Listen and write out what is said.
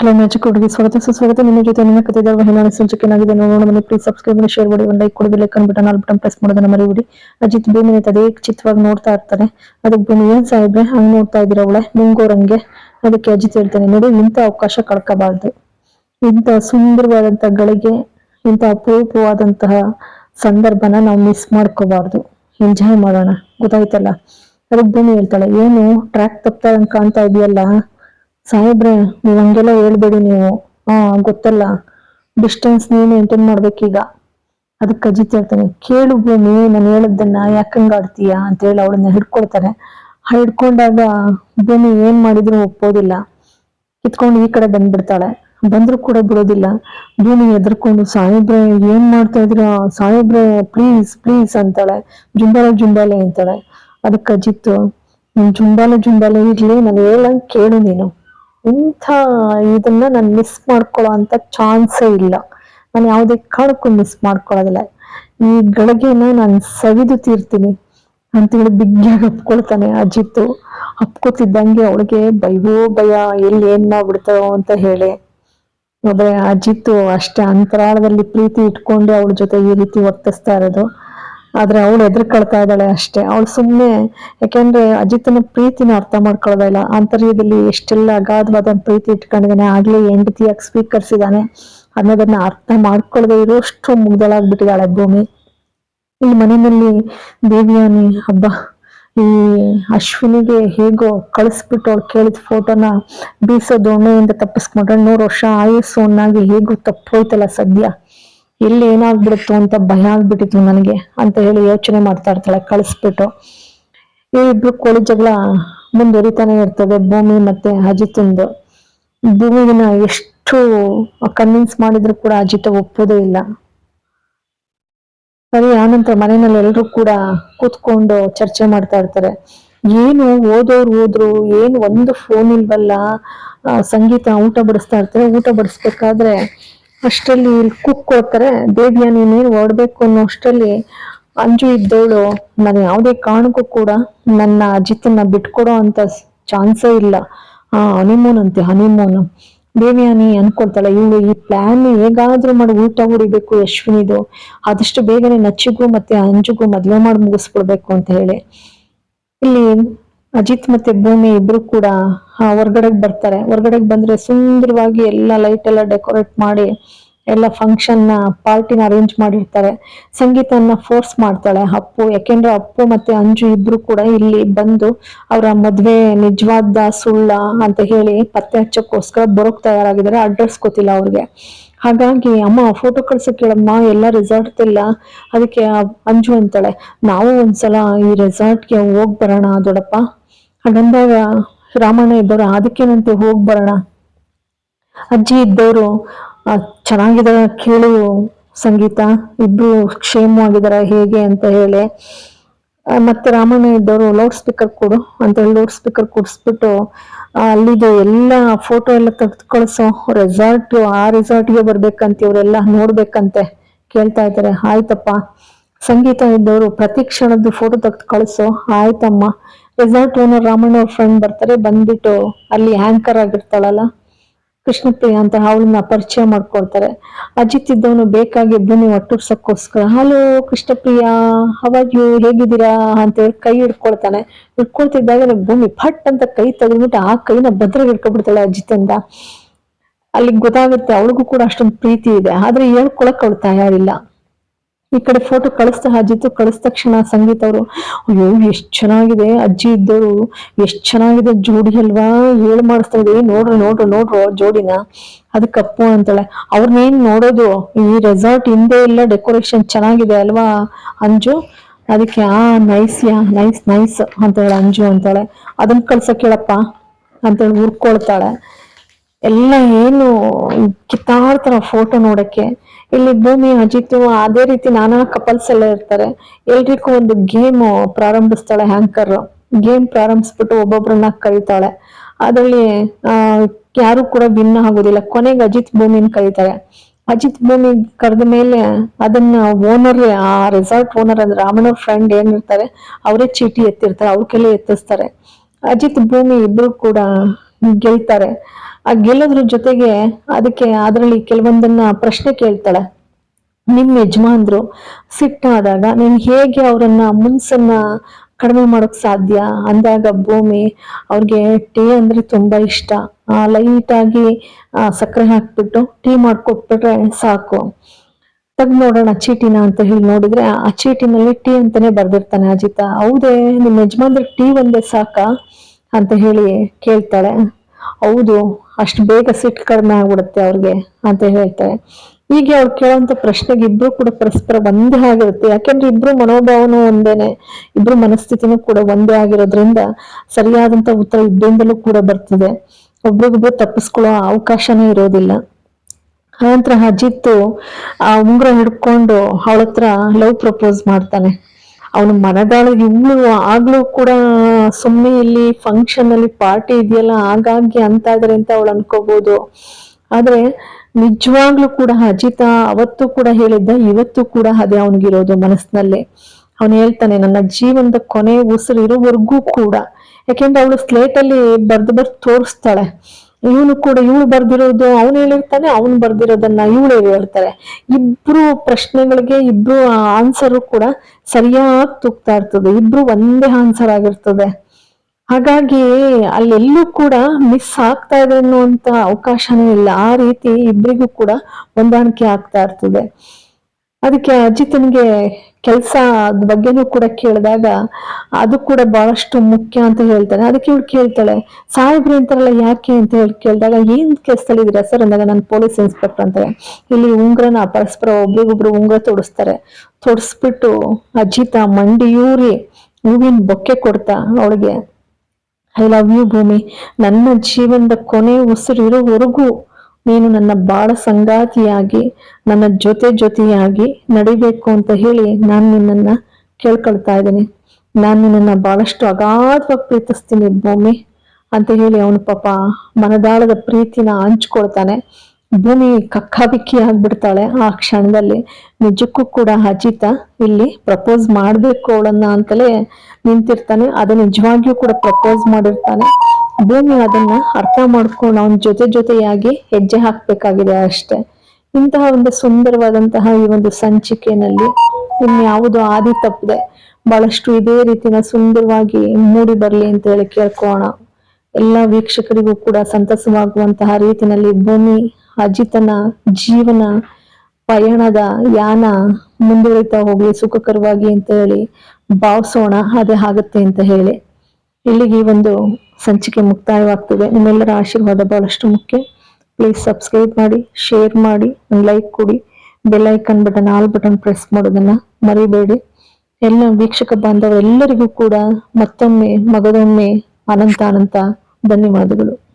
Hello magic ಹುಡುಗಿ ಸ್ವಾಗತ. ಸುಸ್ವಾಗತ. ನಿಮ್ಮ ಜೊತೆ ನಿಮ್ಮ ಕತೆ ಧಾರಾವಾಹಿ ನಾನು ಸಂಚಿಕೆನಾಗಿದೆ ನೋಡೋಣ ಮನೆ ಪ್ಲೀಸ್ ಸಬ್ಸ್ಕ್ರೈಬ್ ಮಾಡಿ ಶೇರ್ ಮಾಡಿ, ಒಂದು ಲೈಕ್ ಕೊಡಿ like button all button press ಮಾಡೋದನ್ನ ಮರಿಬಿಡಿ. ಅಜಿತ್ ಭೂಮಿ ಅದೇ ಚಿತ್ರವಾಗಿ ನೋಡ್ತಾ ಇರ್ತಾರೆ ಅದಕ್ಕೆ ಭೂಮಿ, ಏನ್ ಸಾಹಿಬ್ರೆ? ಹಂಗ್ ನೋಡ್ತಾ ಇದ್ದೀರ ಅವಳೆ? ಮುಂಗೋರಂಗೆ ಅದಕ್ಕೆ ಅಜಿತ್ ಹೇಳ್ತಾನೆ, ನೋಡಿ ಇಂಥ ಅವಕಾಶ ಕಳ್ಕೋಬಾರ್ದು. ಇಂಥ ಸುಂದರವಾದಂತ ಗಳಿಗೆ, ಇಂಥ ಅಪರೂಪವಾದಂತಹ ಸಂದರ್ಭನ ನಾವು ಮಿಸ್ ಮಾಡ್ಕೋಬಾರ್ದು. ಎಂಜಾಯ್ ಮಾಡೋಣ. ಗೊತ್ತಾಯ್ತಲ್ಲ? ಅದಕ್ಕೆ ಭೂಮಿ ಹೇಳ್ತಾಳೆ, ಏನು ಟ್ರ್ಯಾಕ್ ತಪ್ತಾ ಕಾಣ್ತಾ ಇದೆಯಲ್ಲ? ಸಾಹೇಬ್ರೆ ನೀವು ಹಂಗೆಲ್ಲ ಹೇಳ್ಬೇಡಿ ನೀವು. ಹಾ ಗೊತ್ತಲ್ಲ. ಡಿಸ್ಟೆನ್ಸ್ ನೀವು ಮೇಂಟೈನ್ ಮಾಡ್ಬೇಕೀಗ. ಅದಕ್ಕೆ ಅಜಿತ್ ಹೇಳ್ತಾನೆ ಕೇಳು ಭೂಮಿ ನಾನು ಹೇಳದನ್ನ ಯಾಕಂಗ ಆಡ್ತೀಯ? ಅಂತ ಹೇಳಿ ಅವಳನ್ನ ಹಿಡ್ಕೊಳ್ತಾನೆ. ಹಿಡ್ಕೊಂಡಾಗ ಭೂಮಿ ಏನ್ ಮಾಡಿದ್ರು ಒಪ್ಪೋದಿಲ್ಲ ಕಿತ್ಕೊಂಡು ಈ ಕಡೆ ಬಂದ್ಬಿಡ್ತಾಳೆ. ಬಂದ್ರು ಕೂಡ ಬಿಡೋದಿಲ್ಲ. ಭೂಮಿ ಎದ್ರಕೊಂಡು ಸಾಹೇಬ್ರೆ ಏನ್ ಮಾಡ್ತಾ ಇದ್ರ ಸಾಹೇಬ್ರೆ ಪ್ಲೀಸ್ ಪ್ಲೀಸ್ ಅಂತಾಳೆ. ಜುಂಬಾಲೆ ಜುಂಬಾಲೆ ಅಂತಾಳೆ. ಅದಕ್ಕೆ ಅಜಿತ್ "ಹ್ಮ್, ಜುಂಬಾಲೆ ಜುಂಬಾಲೆ ಇರ್ಲಿ ನಾನು ಹೇಳಂಗ್ ಕೇಳು ನೀನು. ಇಂಥ ಇದನ್ನ ನಾನು ಮಿಸ್ ಮಾಡ್ಕೊಳ್ಳೋ ಅಂತ ಚಾನ್ಸೇ ಇಲ್ಲ. ನಾನು ಯಾವುದೇ ಕಾರಣಕ್ಕೂ ಮಿಸ್ ಮಾಡ್ಕೊಳ್ಳೋದಿಲ್ಲ. ಈ ಗಳಿಗೆನ ನಾನು ಸವಿದು ತೀರ್ತೀನಿ ಅಂತೇಳಿ ಬಿಗ್ಗಿಯಾಗಿ ಅಪ್ಕೊಳ್ತಾನೆ ಅಜಿತ್ತು ಅಪ್ಕೋತಿದ್ದಂಗೆ ಅವಳಿಗೆ ಭಯವೋ ಭಯ, ಎಲ್ಲಿ ಏನ್ ಮಾಡ್ಬಿಡ್ತಾರೋ ಅಂತ ಹೇಳಿ. ಆದ್ರೆ ಅಜಿತ್ ಅಷ್ಟೇ ಅಂತರಾಳದಲ್ಲಿ ಪ್ರೀತಿ ಇಟ್ಕೊಂಡು ಅವಳ ಜೊತೆ ಈ ರೀತಿ ವರ್ತಿಸ್ತಾ ಇರೋದು. ಆದ್ರೆ ಅವಳು ಎದುರ್ಕೊಳ್ತಾ ಇದ್ದಾಳೆ ಅಷ್ಟೇ. ಅವಳು ಸುಮ್ಮನೆ ಯಾಕೆಂದ್ರೆ ಅಜಿತನ ಪ್ರೀತಿನ ಅರ್ಥ ಮಾಡ್ಕೊಳ್ದ ಇಲ್ಲ. ಆಂತರ್ಯದಲ್ಲಿ ಎಷ್ಟೆಲ್ಲ ಅಗಾಧವಾದ ಪ್ರೀತಿ ಇಟ್ಕೊಂಡಿದ್ದಾನೆ, ಆಗ್ಲೇ ಹೆಂಡತಿಯಾಗಿ ಸ್ವೀಕರಿಸಿದಾನೆ ಅನ್ನೋದನ್ನ ಅರ್ಥ ಮಾಡ್ಕೊಳ್ಳದೆ ಇರೋಷ್ಟು ಮುಗ್ದಳಾಗ್ಬಿಟ್ಟಿದ್ದಾಳೆ ಭೂಮಿ. ಈ ಮನೆಯಲ್ಲಿ ದೇವಿಯಾನಿ ಹಬ್ಬ ಈ ಅಶ್ವಿನಿಗೆ ಹೇಗೋ ಕಳಿಸ್ಬಿಟ್ಟು ಅವ್ಳು ಕೇಳಿದ ಫೋಟೋನ ಬೀಸೋ ದೋಣೆಯಿಂದ ತಪ್ಪಿಸ್ಕೊಂಡ್ರೆ ನೂರು ವರ್ಷ ಆಯುಸ್ಸು ಅನ್ನಾಗಿ ಹೇಗೋ ತಪ್ಪೋಯ್ತಲ್ಲ ಸದ್ಯ. ಎಲ್ಲಿ ಏನಾಗ್ಬಿಡುತ್ತೋ ಅಂತ ಭಯ ಆಗ್ಬಿಟ್ಟಿತ್ತು ನನಗೆ ಅಂತ ಹೇಳಿ ಯೋಚನೆ ಮಾಡ್ತಾ ಇರ್ತಾಳೆ, ಕಳಿಸ್ಬಿಟ್ಟು. ಇವ್ರಿಬ್ರು ಕೋಳಿ ಜಗಳ ಮುಂದುವರಿತಾನೆ ಇರ್ತದೆ, ಭೂಮಿ ಮತ್ತೆ ಅಜಿತಂದು. ಭೂಮಿಗಿನ ಎಷ್ಟು ಕನ್ವಿನ್ಸ್ ಮಾಡಿದ್ರು ಕೂಡ ಅಜಿತ ಒಪ್ಪೋದೇ ಇಲ್ಲ. ಸರಿ ಆನಂತರ ಮನೆಯಲ್ಲಿ ಎಲ್ರು ಕೂಡ ಕೂತ್ಕೊಂಡು ಚರ್ಚೆ ಮಾಡ್ತಾ ಇರ್ತಾರೆ. ಏನು ಓದೋರು ಓದ್ರು ಏನು ಒಂದು ಫೋನ್ ಇಲ್ವಲ್ಲ ಸಂಗೀತ ಊಟ ಬಡಿಸ್ತಾ ಇರ್ತಾರೆ, ಊಟ ಬಡಿಸ್ಬೇಕಾದ್ರೆ ಅಷ್ಟರಲ್ಲಿ ಕುಕ್ ಕೊಡ್ತಾರೆ ದೇವಿಯ ನೀನೇನು ಓಡಬೇಕು ಅನ್ನೋ ಅಷ್ಟರಲ್ಲಿ ಅಂಜು ಇದ್ದವಳು, ನಾನು ಯಾವುದೇ ಕಾರಣಕ್ಕೂ ಕೂಡ ನನ್ನ ಅಜಿತನ್ನ ಬಿಟ್ಕೊಡೋ ಅಂತ ಚಾನ್ಸೇ ಇಲ್ಲ. ಆ ಹನಿಮೂನ್ ಅಂತೆ ಹನಿಮೂನ್ ದೇವಿಯಾನಿ ಅನ್ಕೊಳ್ತಾಳೆ, ಇವಳು ಈ ಪ್ಲಾನ್ ಹೇಗಾದ್ರೂ ಮಾಡಿ, ಊಟ ಹೊಡಿಬೇಕು ಯಶ್ವಿನಿದು. ಆದಷ್ಟು ಬೇಗನೆ ನಚ್ಚಿಗೂ ಮತ್ತೆ ಅಂಜುಗೂ ಮದ್ವೆ ಮಾಡಿ ಮುಗಿಸ್ಬಿಡ್ಬೇಕು ಅಂತ ಹೇಳಿ. ಇಲ್ಲಿ ಅಜಿತ್ ಮತ್ತೆ ಭೂಮಿ ಇಬ್ರು ಕೂಡ ಹೊರಗಡೆಗೆ ಬರ್ತಾರೆ. ಹೊರಗಡೆಗೆ ಬಂದ್ರೆ ಸುಂದರವಾಗಿ ಎಲ್ಲ ಲೈಟ್ ಎಲ್ಲ ಡೆಕೋರೇಟ್ ಮಾಡಿ, ಎಲ್ಲ ಫಂಕ್ಷನ್ನ ಪಾರ್ಟಿನ ಅರೇಂಜ್ ಮಾಡಿರ್ತಾರೆ. ಸಂಗೀತನ ಫೋರ್ಸ್ ಮಾಡ್ತಾಳೆ ಅಪ್ಪು. ಯಾಕೆಂದ್ರೆ ಅಪ್ಪು ಮತ್ತೆ ಅಂಜು ಇಬ್ರು ಕೂಡ ಇಲ್ಲಿ ಬಂದು ಅವರ ಮದ್ವೆ, ನಿಜವಾದ ಸುಳ್ಳ ಅಂತ ಹೇಳಿ ಪತ್ತೆ ಹಚ್ಚಕ್ಕೋಸ್ಕರ ಬರೋಕ್ ತಯಾರಾಗಿದ್ದಾರೆ. ಅಡ್ರೆಸ್ ಗೊತ್ತಿಲ್ಲ ಅವ್ರಿಗೆ. ಹಾಗಾಗಿ, ಅಮ್ಮ ಫೋಟೋ ಕಳ್ಸಕ್ ಕೇಳಮ್ಮ, ಎಲ್ಲ ರೆಸಾರ್ಟ್ ಇಲ್ಲ. ಅದಕ್ಕೆ ಅಂಜು ಅಂತಾಳೆ, ನಾವು ಒಂದ್ಸಲ ಈ ರೆಸಾರ್ಟ್ಗೆ ಹೋಗ್ ಬರೋಣ ದೊಡ್ಡಪ್ಪ. ಹಾಗಂದಾಗ ರಾಮಣ್ಣ ಇದ್ದವರು ಅದಕ್ಕೇನಂತೆ ಹೋಗಿ ಬರೋಣ. ಅಜ್ಜಿ ಇದ್ದವರು ಚೆನ್ನಾಗಿದಾರ ಕೇಳು, ಸಂಗೀತ, ಇಬ್ರು ಕ್ಷೇಮವಾಗಿದಾರ, ಹೇಗೆ ಅಂತ ಹೇಳಿ. ಮತ್ತೆ ರಾಮಣ್ಣ ಇದ್ದವರು, ಲೌಡ್ ಸ್ಪೀಕರ್ ಕೊಡು, ಅಂತ ಲೌಡ್ ಸ್ಪೀಕರ್ ಕೊಡಿಸ್ಬಿಟ್ಟು, ಅಲ್ಲಿದು ಎಲ್ಲ ಫೋಟೋ ಎಲ್ಲ ತೆಗೆದು ರೆಸಾರ್ಟ್, ಆ ರೆಸಾರ್ಟ್ಗೆ ಬರ್ಬೇಕಂತ, ಇವರೆಲ್ಲ ನೋಡ್ಬೇಕಂತೆ, ಕೇಳ್ತಾ ಇದ್ದಾರೆ. ಆಯ್ತಪ್ಪ. ಸಂಗೀತ ಇದ್ದವರು ಪ್ರತಿ ಕ್ಷಣದ್ದು ಫೋಟೋ ತೆಗೆದು ಕಳಿಸು. ಆಯ್ತಮ್ಮ. ರೆಸಾರ್ಟ್ ಓನರ್ ರಾಮಣ್ಣ ಅವ್ರ ಫ್ರೆಂಡ್ ಬರ್ತಾರೆ. ಬಂದ್ಬಿಟ್ಟು ಅಲ್ಲಿ ಆಂಕರ್ ಆಗಿರ್ತಾಳಲ್ಲ, ಕೃಷ್ಣಪ್ರಿಯ ಅಂತ ಅವಳನ್ನ ಪರಿಚಯ ಮಾಡ್ಕೊಳ್ತಾರೆ ಅಜಿತ್ ಇದ್ದವನು ಬೇಕಾಗಿ ಭೂಮಿ ಒಟ್ಟುರ್ಸಕ್ಕೋಸ್ಕರ ಹಲೋ ಕೃಷ್ಣಪ್ರಿಯ ಅವಾಗ ಹೇಗಿದ್ದೀರಾ? ಅಂತ ಹೇಳಿ ಕೈ ಹಿಡ್ಕೊಳ್ತಾನೆ. ಹಿಡ್ಕೊಳ್ತಿದ್ದಾಗ ಭೂಮಿ ಫಟ್ ಅಂತ ಕೈ ತೆಗೆದ್ಬಿಟ್ಟು ಆ ಕೈನ ಭದ್ರಾಗಿ ಹಿಡ್ಕೊಬಿಡ್ತಾಳೆ ಅಜಿತ್ ಅಂತ. ಅಲ್ಲಿಗೆ ಗೊತ್ತಾಗುತ್ತೆ ಅವಳಿಗೂ ಕೂಡ ಅಷ್ಟೊಂದು ಪ್ರೀತಿ ಇದೆ. ಆದ್ರೆ ಹೇಳ್ಕೊಳಕ್ ಅವಳು ತಯಾರಿಲ್ಲ. ಈ ಕಡೆ ಫೋಟೋ ಕಳಿಸ್ತಾ ಅಜ್ಜಿತ್ತು ಕಳಿಸಿದ ತಕ್ಷಣ ಸಂಗೀತ ಅವರು, ಅಯ್ಯೋ, ಎಷ್ಟು ಚೆನ್ನಾಗಿದೆ ಅಜ್ಜಿ ಇದ್ದವರು, ಎಷ್ಟು ಚೆನ್ನಾಗಿದೆ ಜೋಡಿ ಅಲ್ವಾ ಹೇಳ್ ಮಾಡಿಸ್ತಾ ಇದೆ ನೋಡ್ರಿ ನೋಡ್ರಿ, ನೋಡ್ರು ಜೋಡಿನ. ಅದಕ್ಕೆ ಕಪ್ಪು ಅಂತಾಳೆ ಅವ್ರನ್ನೇನ್ ನೋಡೋದು? ಈ ರೆಸಾರ್ಟ್ ಹಿಂದೆ ಇಲ್ಲ ಡೆಕೋರೇಷನ್ ಚೆನ್ನಾಗಿದೆ ಅಲ್ವಾ, ಅಂಜು? ಅದಕ್ಕೆ, ಆ ನೈಸ್ ಯಾ ನೈಸ್ ನೈಸ್ ಅಂತೇಳಿ ಅಂಜು ಅಂತಾಳೆ ಅದನ್ನ ಕಳ್ಸಕ್ ಹೇಳಪ್ಪ, ಅಂತೇಳಿ ಹುರ್ಕೊಳ್ತಾಳೆ. ಎಲ್ಲ ಏನು ಕಿತ್ತಾಡ್ತಾರ ಫೋಟೋ ನೋಡಕ್ಕೆ. ಇಲ್ಲಿ ಭೂಮಿ, ಅಜಿತ್, ಅದೇ ರೀತಿ ನಾನಾ ಕಪಲ್ಸ್ ಎಲ್ಲ ಇರ್ತಾರೆ. ಎಲ್ರಿಗೂ ಒಂದು ಗೇಮ್ ಪ್ರಾರಂಭಿಸ್ತಾಳೆ ಹ್ಯಾಂಕರ್ ಗೇಮ್ ಪ್ರಾರಂಭಿಸ್ಬಿಟ್ಟು ಒಬ್ಬೊಬ್ರನ್ನ ಕರೀತಾಳೆ. ಅದರಲ್ಲಿ ಯಾರು ಕೂಡ ಭಿನ್ನ ಆಗೋದಿಲ್ಲ. ಕೊನೆಗೆ ಅಜಿತ್ ಭೂಮಿನ ಕರೀತಾರೆ. ಅಜಿತ್ ಭೂಮಿ ಕರೆದ ಮೇಲೆ ಅದನ್ನ ಓನರ್ ಆ ರೆಸಾರ್ಟ್ ಓನರ್ ಅಂದ್ರೆ ರಾಮನವ್ರ ಫ್ರೆಂಡ್ ಏನಿರ್ತಾರೆ ಅವರೇ ಚೀಟಿ ಎತ್ತಿರ್ತಾರೆ, ಅವ್ರ ಎತ್ತಿಸ್ತಾರೆ. ಅಜಿತ್ ಭೂಮಿ ಇಬ್ರು ಕೂಡ ಗೆಲ್ತಾರೆ. ಆ ಗೆಲ್ಲೋದ್ರ ಜೊತೆಗೆ ಅದಕ್ಕೆ ಅದರಲ್ಲಿ ಕೆಲವೊಂದನ್ನ ಪ್ರಶ್ನೆ ಕೇಳ್ತಾಳೆ. ನಿಮ್ಮ ಯಜಮಾನ್ರು ಸಿಟ್ಟಾದಾಗ ನೀನು ಹೇಗೆ ಅವರನ್ನ ಮುನ್ಸನ್ನ ಕಡಿಮೆ ಮಾಡೋಕ್ ಸಾಧ್ಯ? ಅಂದಾಗ ಭೂಮಿ ಅವ್ರಿಗೆ ಟೀ ಅಂದ್ರೆ ತುಂಬಾ ಇಷ್ಟ. ಲೈಟ್ ಆಗಿ ಆ, ಸಕ್ಕರೆ ಹಾಕ್ಬಿಟ್ಟು ಟೀ ಮಾಡ್ಕೊಟ್ಬಿಟ್ರೆ ಸಾಕು. ತಗ್ ನೋಡೋಣ ಚೀಟಿನ ಅಂತ ಹೇಳಿ ನೋಡಿದ್ರೆ ಆ ಚೀಟಿನಲ್ಲಿ ಟೀ ಅಂತಾನೆ ಬರ್ದಿರ್ತಾನೆ ಅಜಿತ. ಹೌದೇ ನಿಮ್ಮ ಯಜಮಾನ್ರಿಗೆ ಟೀ ಒಂದೇ ಸಾಕಾ? ಅಂತ ಹೇಳಿ ಕೇಳ್ತಾಳೆ. ಹೌದು ಅಷ್ಟು ಬೇಗ ಸಿಟ್ಟು ಕಡಿಮೆ ಆಗ್ಬಿಡುತ್ತೆ ಅವ್ರಿಗೆ ಅಂತ ಹೇಳ್ತಾರೆ. ಹೀಗೆ ಅವ್ರು ಕೇಳುವಂತ ಪ್ರಶ್ನೆಗೆ ಇಬ್ರು ಕೂಡ ಪರಸ್ಪರ ಒಂದೇ ಆಗಿರುತ್ತೆ. ಯಾಕೆಂದ್ರೆ ಇಬ್ರು ಮನೋಭಾವನೂ ಒಂದೇನೆ. ಇಬ್ರು ಮನಸ್ಥಿತಿನೂ ಕೂಡ ಒಂದೇ ಆಗಿರೋದ್ರಿಂದ ಸರಿಯಾದಂತ ಉತ್ತರ ಇಬ್ಬರಿಂದಲೂ ಕೂಡ ಬರ್ತದೆ. ಒಬ್ರಿಗೊಬ್ರು ತಪ್ಪಿಸ್ಕೊಳ್ಳೋ ಅವಕಾಶನೇ ಇರೋದಿಲ್ಲ. ಆನಂತರ ಅಜಿತ್ ಆ ಉಂಗುರ ಹಿಡ್ಕೊಂಡು ಅವಳ ಹತ್ರ ಲವ್ ಪ್ರಪೋಸ್ ಮಾಡ್ತಾನೆ. ಅವನು ಮನದಾಳಗೆ ಇವಳು ಆಗ್ಲೂ ಕೂಡ ಸುಮ್ಮನೆ ಇಲ್ಲಿ ಫಂಕ್ಷನ್ ಅಲ್ಲಿ ಪಾರ್ಟಿ ಇದೆಯಲ್ಲ ಆಗಾಗ್ಗೆ ಅಂತ ಇದ್ರೆ ಅಂತ ಅವಳು ಅನ್ಕೋಬಹುದು ಆದ್ರೆ ನಿಜವಾಗ್ಲೂ ಕೂಡ ಅಜಿತ ಅವತ್ತು ಕೂಡ ಹೇಳಿದ್ದ, ಇವತ್ತು ಕೂಡ ಅದೇ ಅವನಿಗಿರೋದು ಮನಸ್ಸಿನಲ್ಲಿ. ಅವನು ಹೇಳ್ತಾನೆ, ನನ್ನ ಜೀವನದ ಕೊನೆ ಉಸಿರು ಇರೋವರೆಗೂ ಕೂಡ. ಯಾಕೆಂದ್ರೆ ಅವಳು ಸ್ಲೇಟಲ್ಲಿ ಬರ್ದು ಬರ್ದು ತೋರಿಸ್ತಾಳೆ. ಇವನು ಕೂಡ ಇವಳು ಬರ್ದಿರೋದು ಅವನು ಹೇಳಿರ್ತಾನೆ, ಅವನು ಬರ್ದಿರೋದನ್ನ ಇವಳು ಹೇಳ್ತಾರೆ. ಇಬ್ರು ಪ್ರಶ್ನೆಗಳಿಗೆ ಇಬ್ರು ಆನ್ಸರ್ ಕೂಡ ಸರಿಯಾಗಿ ತುಕ್ತಾ ಇರ್ತದೆ. ಇಬ್ರು ಒಂದೇ ಆನ್ಸರ್ ಆಗಿರ್ತದೆ. ಹಾಗಾಗಿ ಅಲ್ಲೆಲ್ಲೂ ಕೂಡ ಮಿಸ್ ಆಗ್ತಾ ಇದೆ ಅನ್ನುವಂತ ಅವಕಾಶನೇ ಇಲ್ಲ. ಆ ರೀತಿ ಇಬ್ಬರಿಗೂ ಕೂಡ ಹೊಂದಾಣಿಕೆ ಆಗ್ತಾ ಇರ್ತದೆ. ಅದಕ್ಕೆ ಅಜಿತನ್ಗೆ ಕೆಲಸ ಬಗ್ಗೆನೂ ಕೂಡ ಕೇಳಿದಾಗ ಅದು ಕೂಡ ಬಹಳಷ್ಟು ಮುಖ್ಯ ಅಂತ ಹೇಳ್ತಾನೆ ಅದಕ್ಕೆ ಇವಳು ಕೇಳ್ತಾಳೆ, ಸಾಹೇಬ್ರಿ ಅಂತಾರಲ್ಲ ಯಾಕೆ? ಅಂತ ಹೇಳಿ ಕೇಳಿದಾಗ, ಏನ್ ಕೆಲಸದಲ್ಲಿ ಇದೀರಾ ಸರ್? ಅಂದಾಗ, ನಾನು ಪೊಲೀಸ್ ಇನ್ಸ್ಪೆಕ್ಟರ್ ಅಂತಾರೆ ಇಲ್ಲಿ ಉಂಗ್ರನ ಪರಸ್ಪರ ಒಬ್ರಿಗೊಬ್ರು ಉಂಗ್ರ ತೊಡಸ್ತಾರೆ. ತೊಡಸ್ಬಿಟ್ಟು ಅಜಿತ ಮಂಡಿಯೂರಿ ಹೂವಿನ ಬೊಕ್ಕೆ ಕೊಡ್ತಾ ಅವಳಿಗೆ, ಐ ಲವ್ ಯು ಭೂಮಿ. ನನ್ನ ಜೀವನದ ಕೊನೆ ಉಸಿರು ಇರೋವರೆಗೂ ನೀನು ನನ್ನ ಬಾಳ ಸಂಗಾತಿಯಾಗಿ, ನನ್ನ ಜೊತೆ ಜೊತೆಯಾಗಿ ನಡಿಬೇಕು ಅಂತ ಹೇಳಿ ನಾನು ನಿನ್ನನ್ನ ಕೇಳ್ಕೊಳ್ತಾ ಇದ್ದೀನಿ. ನಾನು ನಿನ್ನನ್ನ ಬಹಳಷ್ಟು ಅಗಾಧವಾಗಿ ಪ್ರೀತಿಸ್ತೀನಿ ಭೂಮಿ ಅಂತ ಹೇಳಿ ಅವನು ಪಾಪ ಮನದಾಳದ ಪ್ರೀತಿನ ಹಂಚ್ಕೊಳ್ತಾನೆ. ಭೂಮಿ ಕಕ್ಕಾಬಿಕ್ಕಿ ಆಗ್ಬಿಡ್ತಾಳೆ ಆ ಕ್ಷಣದಲ್ಲಿ. ನಿಜಕ್ಕೂ ಕೂಡ ಅಜಿತ ಇಲ್ಲಿ ಪ್ರಪೋಸ್ ಮಾಡ್ಬೇಕು ಅವಳನ್ನ ಅಂತಲೇ ನಿಂತಿರ್ತಾನೆ. ಅದು ನಿಜವಾಗಿಯೂ ಕೂಡ ಪ್ರಪೋಸ್ ಮಾಡಿರ್ತಾನೆ. ಭೂಮಿ ಅದನ್ನ ಅರ್ಥ ಮಾಡ್ಕೊಂಡು ಅವನ ಜೊತೆ ಜೊತೆಯಾಗಿ ಹೆಜ್ಜೆ ಹಾಕ್ಬೇಕಾಗಿದೆ ಅಷ್ಟೇ. ಇಂತಹ ಒಂದು ಸುಂದರವಾದಂತಹ ಈ ಒಂದು ಸಂಚಿಕೆನಲ್ಲಿ ಇನ್ಯಾವುದು ಆದಿ ತಪ್ಪದೆ. ಬಹಳಷ್ಟು ಇದೇ ರೀತಿನ ಸುಂದರವಾಗಿ ಮೂಡಿ ಬರ್ಲಿ ಅಂತ ಹೇಳಿ ಕೇಳ್ಕೋಣ ಎಲ್ಲ ವೀಕ್ಷಕರಿಗೂ ಕೂಡ ಸಂತಸವಾಗುವಂತಹ ರೀತಿನಲ್ಲಿ ಭೂಮಿ, ಅಜಿತನ ಜೀವನ, ಪಯಣದ ಯಾನ ಮುಂದುವರಿತಾ ಹೋಗ್ಲಿ ಸುಖಕರವಾಗಿ ಅಂತ ಹೇಳಿ ಭಾವಿಸೋಣ, ಅದೇ ಆಗುತ್ತೆ ಅಂತ ಹೇಳಿ. ಇಲ್ಲಿಗೆ ಈ ಒಂದು ಸಂಚಿಕೆ ಮುಕ್ತಾಯವಾಗ್ತದೆ. ನಿಮ್ಮೆಲ್ಲರ ಆಶೀರ್ವಾದ ಬಹಳಷ್ಟು ಮುಖ್ಯ. ಪ್ಲೀಸ್ ಸಬ್ಸ್ಕ್ರೈಬ್ ಮಾಡಿ ಶೇರ್ ಮಾಡಿ, ಒಂದು ಲೈಕ್ ಕೊಡಿ. Bell button all button press ಮಾಡೋದನ್ನ ಮರಿಬೇಡಿ. ಎಲ್ಲ ವೀಕ್ಷಕ ಬಾಂಧವರೆಲ್ಲರಿಗೂ ಕೂಡ ಮತ್ತೊಮ್ಮೆ, ಮಗದೊಮ್ಮೆ ಅನಂತ ಅನಂತ ಧನ್ಯವಾದಗಳು.